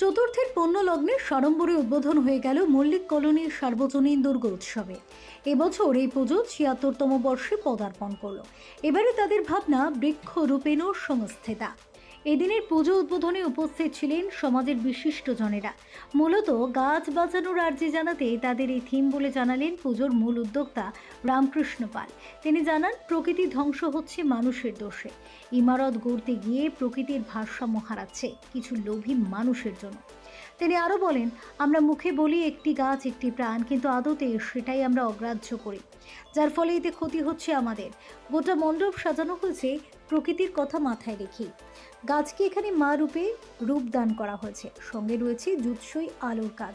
চতুর্থের পণ্য লগ্নে সাড়ম্বরে উদ্বোধন হয়ে গেল মল্লিক কলোনির সার্বজনীন দুর্গা উৎসবে। এবছর এই পুজো ছিয়াত্তরতম বর্ষে পদার্পণ করল। এবারে তাদের ভাবনা বৃক্ষরূপেণ সংস্থিতা এদিনের পুজো উদ্বোধনে উপস্থিত ছিলেন সমাজের বিশিষ্টজনেরা। মূলত গাছ বাঁচানোর আর্জি জানাতে তাদের এই থিম বলে জানালেন পুজোর মূল উদ্যোক্তা রামকৃষ্ণ পাল। তিনি জানান, প্রকৃতি ধ্বংস হচ্ছে মানুষের দোষে। ইমারত গড়তে গিয়ে প্রকৃতির ভারসাম্য হারাচ্ছে, কিছু লোভী মানুষের জন্য। তিনি আরও বলেন, আমরা মুখে বলি একটি গাছ একটি প্রাণ, কিন্তু আদতে সেটাই আমরা অগ্রাহ্য করি, যার ফলে এতে ক্ষতি হচ্ছে আমাদের। গোটা মণ্ডপ সাজানো হয়েছে, প্রকৃতির কথা মাথায় রেখে। গাছকে এখানে মা রূপে রূপদান করা হয়েছে। সঙ্গে রয়েছে জুৎসই আলোর কাজ।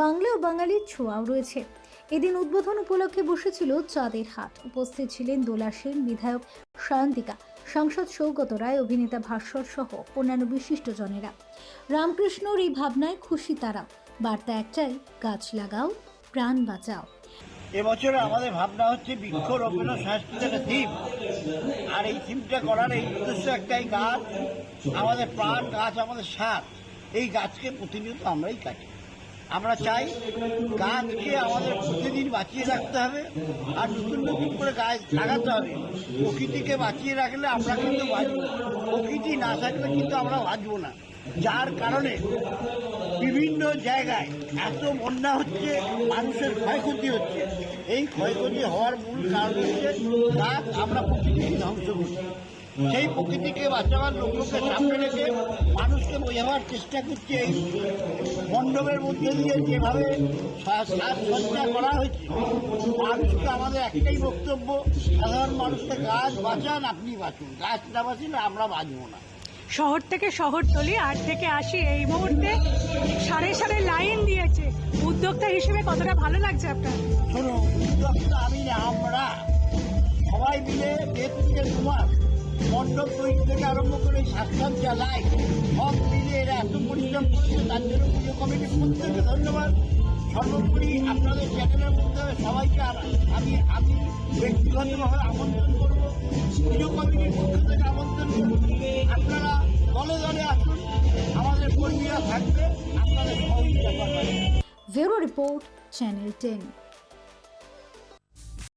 বাংলা ও বাঙালির ছোঁয়াও রয়েছে। এদিন উদ্বোধন উপলক্ষে বসেছিল চাঁদের হাট। উপস্থিত ছিলেন দোলা সেন বিধায়ক সায়ন্তিকা, সাংসদ সৌগত রায়, অভিনেতা ভাস্বর সহ অন্যান্য বিশিষ্টজনেরা। রামকৃষ্ণর এই ভাবনায় খুশি তারা বার্তা একটাই, গাছ লাগাও, প্রাণ বাঁচাও। এবছরে আমাদের ভাবনা হচ্ছে বৃক্ষরোপণ ও সংস্কৃতি একটা থিম। আর এই থিমটা করার এই উদ্দেশ্য একটাই, গাছ, আমাদের প্রাণ, গাছ, আমাদের সাথ এই গাছকে প্রতিনিয়ত আমরাই কাটি। আমরা চাই গাছকে আমাদের প্রতিদিন বাঁচিয়ে রাখতে হবে আর নতুন নতুন করে গাছ লাগাতে হবে। প্রকৃতিকে বাঁচিয়ে রাখলে আমরা কিন্তু বাঁচব। প্রকৃতি না থাকলে কিন্তু আমরা বাঁচব না। যার কারণে বিভিন্ন জায়গায় এত বন্যা হচ্ছে, মানুষের ক্ষয়ক্ষতি হচ্ছে। এই ক্ষয়ক্ষতি হওয়ার মূল কারণ হচ্ছে গাছ আমরা প্রকৃতিকে ধ্বংস করছি। সেই প্রকৃতিকে বাঁচাবার লক্ষ্যকে সামনে রেখে মানুষকে বোঝাবার চেষ্টা করছে এই মণ্ডপের মধ্যে দিয়ে যেভাবে সাজসজ্জা করা হয়েছে মানুষকে আমাদের একটাই বক্তব্য সাধারণ মানুষকে গাছ বাঁচান আপনি বাঁচুন। গাছ না বাঁচলে আমরা বাঁচবো না। শহর থেকে শহরতলি আট থেকে আসি এই মুহূর্তে। সাড়ে সাড়ে লাইন দিয়েছে। উদ্যোক্তা হিসেবে কতটা ভালো লাগছে আপনার? শোনো উদ্যোক্তা আমি না আমরা সবাই মিলে দেড় থেকে তোমার মণ্ডপ তৈরি থেকে আরম্ভ করে সাজসজ্জা লাইট সব মিলে এরা এত পরিশ্রম করেছে, তার জন্য পুজো কমিটির প্রত্যেকে ধন্যবাদ। সর্বোপরি আপনাদের চ্যানেলের মধ্যে সবাইকে আমি আমি ব্যক্তিগতভাবে আমন্ত্রণ করব। পুজো কমিটির পক্ষ থেকে আমন্ত্রণ করব। আপনারা দলে দলে আসুন, আমাদের কর্মীরা থাকবে, আপনাদের সহযোগিতা করবেন ব্যুরো রিপোর্ট, চ্যানেল টেন।